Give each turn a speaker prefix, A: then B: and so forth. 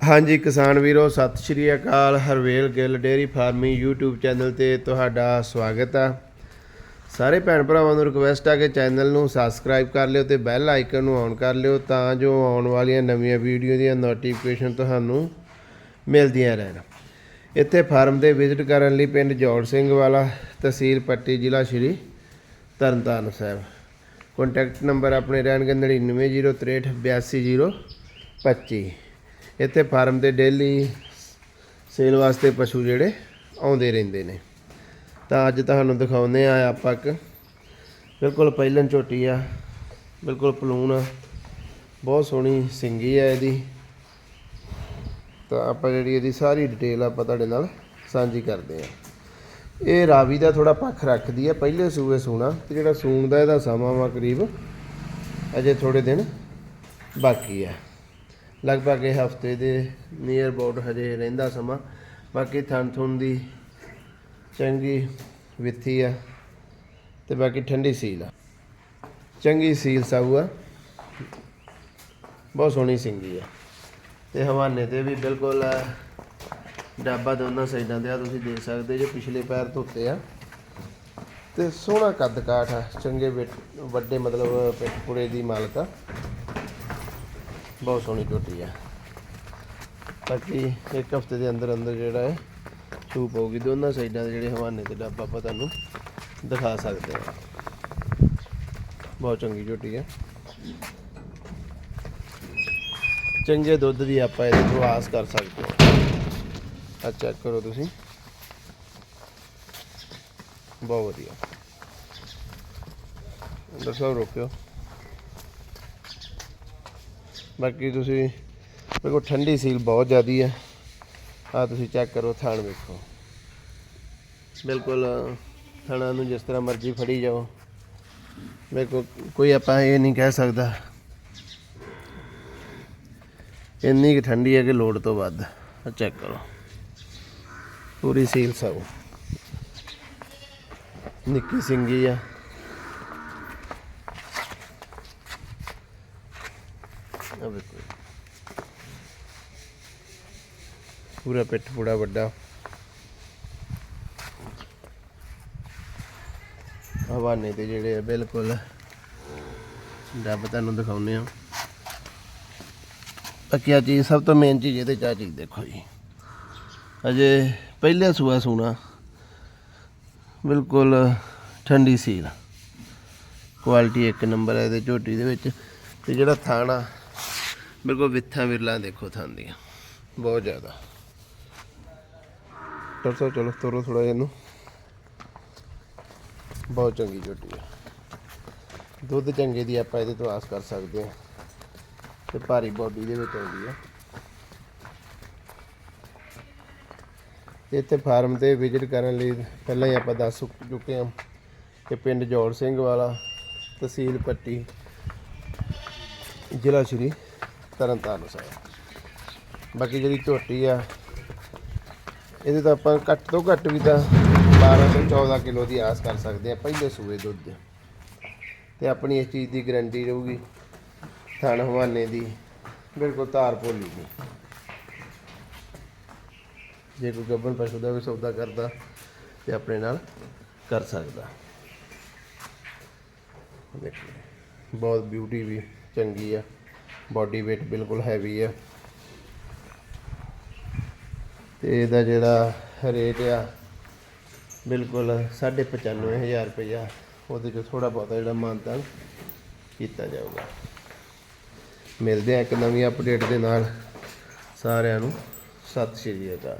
A: ਹਾਂਜੀ, ਕਿਸਾਨ ਵੀਰੋ, ਸਤਿ ਸ਼੍ਰੀ ਅਕਾਲ। Harvel Gill dairy farming YouTube channel ਤੇ ਤੁਹਾਡਾ ਸਵਾਗਤ ਆ। ਸਾਰੇ ਭੈਣ ਭਰਾਵਾਂ ਨੂੰ ਰਿਕੁਐਸਟ ਆ ਕਿ ਚੈਨਲ ਨੂੰ ਸਬਸਕ੍ਰਾਈਬ ਕਰ ਲਿਓ ਤੇ ਬੈਲ ਆਈਕਨ ਨੂੰ ਔਨ ਕਰ ਲਿਓ ਤਾਂ ਜੋ ਆਉਣ ਵਾਲੀਆਂ ਨਵੀਆਂ ਵੀਡੀਓ ਦੀਆਂ ਨੋਟੀਫਿਕੇਸ਼ਨ ਤੁਹਾਨੂੰ ਮਿਲਦੀਆਂ ਰਹਿਣ। ਇੱਥੇ ਫਾਰਮ ਦੇ ਵਿਜ਼ਿਟ ਕਰਨ ਲਈ ਪਿੰਡ ਜੋੜ ਸਿੰਘ ਵਾਲਾ, ਤਹਿਸੀਲ ਪੱਟੀ, ਜ਼ਿਲ੍ਹਾ ਸ਼੍ਰੀ ਤਰਨਤਾਰਨ ਸਾਹਿਬ। ਕੰਟੈਕਟ ਨੰਬਰ ਆਪਣੇ ਰਹਿਣਗੇ 9906382025 ਇੱਥੇ ਫਾਰਮ ਤੇ ਡੇਲੀ ਸੇਲ ਵਾਸਤੇ ਪਸ਼ੂ ਜਿਹੜੇ ਆਉਂਦੇ ਰਹਿੰਦੇ ਨੇ। ਤਾਂ ਅੱਜ ਤੁਹਾਨੂੰ ਦਿਖਾਉਂਦੇ ਆ ਆਪਾਂ ਇੱਕ। ਬਿਲਕੁਲ ਪਹਿਲਨ ਝੋਟੀ ਆ, ਬਿਲਕੁਲ ਪਲੂਨ ਆ। ਬਹੁਤ ਸੋਹਣੀ ਸਿੰਗੀ ਆ ਇਹਦੀ। ਤਾਂ ਆਪਾਂ ਜਿਹੜੀ ਇਹਦੀ ਸਾਰੀ ਡਿਟੇਲ ਆਪਾਂ ਤੁਹਾਡੇ ਨਾਲ ਸਾਂਝੀ ਕਰਦੇ ਆ ਇਹ ਰਾਵੀ ਦਾ ਥੋੜਾ ਪੱਖ ਰੱਖਦੀ ਆ, ਪਹਿਲੇ ਸੂਏ ਸੂਣਾ, ਤੇ ਜਿਹੜਾ ਸੂਣ ਦਾ ਇਹਦਾ ਸਮਾਂ ਵਾ ਕਰੀਬ ਅਜੇ ਥੋੜੇ ਦਿਨ ਬਾਕੀ ਆ। ਲਗਭਗ ਇਹ ਹਫ਼ਤੇ ਦੇ ਨੀਅਰ ਅਬਾਊਟ ਹਜੇ ਰਹਿੰਦਾ ਸਮਾਂ। ਬਾਕੀ ਥਣ ਥੁਣ ਦੀ ਚੰਗੀ ਵਿੱਥੀ ਆ ਤੇ ਬਾਕੀ ਠੰਡੀ ਸੀਲ ਆ। ਚੰਗੀ ਸੀਲ ਸਾਊ ਆ। ਬਹੁਤ ਸੋਹਣੀ ਸਿੰਗੀ ਆ। ਤੇ ਹਵਾਨੇ ਤੇ ਵੀ ਬਿਲਕੁਲ ਡਾਬਾ ਦੋਨਾਂ ਸਾਈਡਾਂ ਤੇ ਆ, ਤੁਸੀਂ ਦੇਖ ਸਕਦੇ ਜੇ ਪਿਛਲੇ ਪੈਰ ਧੋਤੇ ਆ। ਤੇ ਸੋਹਣਾ ਕੱਦ ਕਾਠ ਆ, ਚੰਗੇ ਵਿੱਟ- ਵੱਡੇ ਮਤਲਬ ਪਿੱਠਪੁਰੇ ਦੀ ਮਾਲਕ ਆ। ਬਹੁਤ ਸੋਹਣੀ ਝੋਟੀ ਹੈ ਬਾਕੀ ਇੱਕ ਹਫ਼ਤੇ ਦੇ ਅੰਦਰ ਅੰਦਰ ਜਿਹੜਾ ਹੈ ਸੂਪ ਹੋਊਗੀ, ਦੋਨਾਂ ਸਾਈਡਾਂ ਦੇ ਜਿਹੜੇ ਹਵਾਨੇ ਤੇ ਡੱਬਾ ਆਪਾਂ ਤੁਹਾਨੂੰ ਦਿਖਾ ਸਕਦੇ ਹਾਂ। ਬਹੁਤ ਚੰਗੀ ਝੋਟੀ ਹੈ ਚੰਗੇ ਦੁੱਧ ਦੀ ਆਪਾਂ ਇਹਦੇ ਤੋਂ ਆਸ ਕਰ ਸਕਦੇ ਹਾਂ। ਆ ਚੈੱਕ ਕਰੋ ਤੁਸੀਂ। ਬਹੁਤ ਵਧੀਆ। ਸਭ ਰੋਕਿਓ। ਬਾਕੀ ਤੁਸੀਂ ਦੇਖੋ ਠੰਡੀ ਸੀਲ ਬਹੁਤ ਜ਼ਿਆਦੀ ਹੈ। ਆ ਤੁਸੀਂ ਚੈੱਕ ਕਰੋ, ਥਾਣ ਵੇਖੋ। ਬਿਲਕੁਲ, ਥਾਣਾ ਨੂੰ ਜਿਸ ਤਰ੍ਹਾਂ ਮਰਜ਼ੀ ਫੜੀ ਜਾਓ। ਵੇਖੋ ਕੋਈ ਆਪਾਂ ਇਹ ਨਹੀਂ ਕਹਿ ਸਕਦਾ। ਇੰਨੀ ਕਿ ਠੰਡੀ ਹੈ ਕਿ ਲੋੜ ਤੋਂ ਵੱਧ। ਚੈੱਕ ਕਰੋ। ਪੂਰੀ ਸੀਲ ਸਭ। ਨਿੱਕੀ ਸਿੰਗੀ ਆ। ਆ ਵੇਖੋ ਪੂਰਾ ਪਿੱਠ ਪੂੜਾ ਵੱਡਾ। ਹਵਾਨੇ ਤੇ ਜਿਹੜੇ ਆ, ਬਿਲਕੁਲ। ਡੱਬ ਤੁਹਾਨੂੰ ਦਿਖਾਉਨੇ ਆ। ਬਾਕੀ ਚੀਜ਼, ਸਭ ਤੋਂ ਮੇਨ ਚੀਜ਼ ਇਹਦੇ ਚ ਆ ਚੀਜ਼ ਦੇਖੋ ਜੀ। ਅਜੇ ਪਹਿਲੇ ਸੂਆ ਸੂਣਾ। ਬਿਲਕੁਲ ਠੰਡੀ ਸੀਲ। ਕੁਆਲਿਟੀ ਇੱਕ ਨੰਬਰ ਹੈ ਇਹਦੇ ਝੋਟੀ ਦੇ ਵਿੱਚ। ਤੇ ਜਿਹੜਾ ਥਾਣਾ ਬਿਲਕੁਲ ਵਿੱਥਾਂ ਵਿਰਲਾਂ ਦੇਖੋ ਥਾਂ ਦੀਆਂ। ਬਹੁਤ ਜ਼ਿਆਦਾ। ਤਰਸੋ, ਚਲੋ, ਤੋਰੋ ਥੋੜਾ ਜਿਹਾ ਇਹਨੂੰ। ਬਹੁਤ ਚੰਗੀ ਝੋਟੀ ਹੈ। ਦੁੱਧ ਚੰਗੇ ਦੀ ਆਪਾਂ ਇਹਦੇ ਤੋਂ ਆਸ ਕਰ ਸਕਦੇ ਹਾਂ। ਤੇ ਭਾਰੀ ਬੋਡੀ ਦੇ ਵਿੱਚ ਆਉਂਦੀ ਹੈ। ਤੇ ਇੱਥੇ ਫਾਰਮ ਤੇ ਵਿਜ਼ਿਟ ਕਰਨ ਲਈ ਪਹਿਲਾਂ ਹੀ ਆਪਾਂ ਦੱਸ ਚੁੱਕ- ਚੁੱਕੇ ਹਾਂ ਕਿ ਪਿੰਡ ਜੋੜ ਸਿੰਘ ਵਾਲਾ, ਤਹਿਸੀਲ ਪੱਟੀ, ਜ਼ਿਲ੍ਹਾ ਸ਼੍ਰੀ ਤਰਨ ਤਾਰਨ ਸਾਹਿਬ। ਬਾਕੀ ਜਿਹੜੀ ਝੋਟੀ ਆ, ਇਹਦੇ ਤਾਂ ਆਪਾਂ ਘੱਟ ਤੋਂ ਘੱਟ ਵੀ ਤਾਂ 12 ਤੋਂ 14 ਕਿਲੋ ਦੀ ਆਸ ਕਰ ਸਕਦੇ ਆ, ਪਹਿਲੇ ਸੂਏ ਦੁੱਧ ਦੇ। ਤੇ ਆਪਣੀ ਇਸ ਚੀਜ਼ ਦੀ ਗਾਰੰਟੀ ਰਹੂਗੀ, ਥਣ ਹਵਾਨੇ ਦੀ, ਬਿਲਕੁਲ ਧਾਰ ਭੋਲੀ ਦੀ। ਜੇ ਕੋਈ ਗੱਬਨ ਪਸ਼ੂ ਦਾ ਵੀ ਸੌਦਾ ਕਰਦਾ ਤੇ ਆਪਣੇ ਨਾਲ ਕਰ ਸਕਦਾ। ਦੇਖੋ, ਬਹੁਤ ਬਿਊਟੀ ਵੀ ਚੰਗੀ ਆ। ਬਾਡੀ weight ਬਿਲਕੁਲ ਹੈਵੀ ਆ। ਤੇ ਇਹਦਾ ਜਿਹੜਾ ਰੇਟ ਆ, ਬਿਲਕੁਲ 95000 ਰੁਪਇਆ। ਉਹਦੇ ਚੋਂ ਥੋੜਾ ਬਹੁਤਾ ਜਿਹੜਾ ਮਾਨਤਾਨ ਕੀਤਾ ਜਾਊਗਾ। ਮਿਲਦੇ ਆ ਇੱਕ ਨਵੀਂ ਅਪਡੇਟ ਦੇ ਨਾਲ। ਸਾਰਿਆਂ ਨੂੰ ਸਤਿ ਸ਼੍ਰੀ ਅਕਾਲ।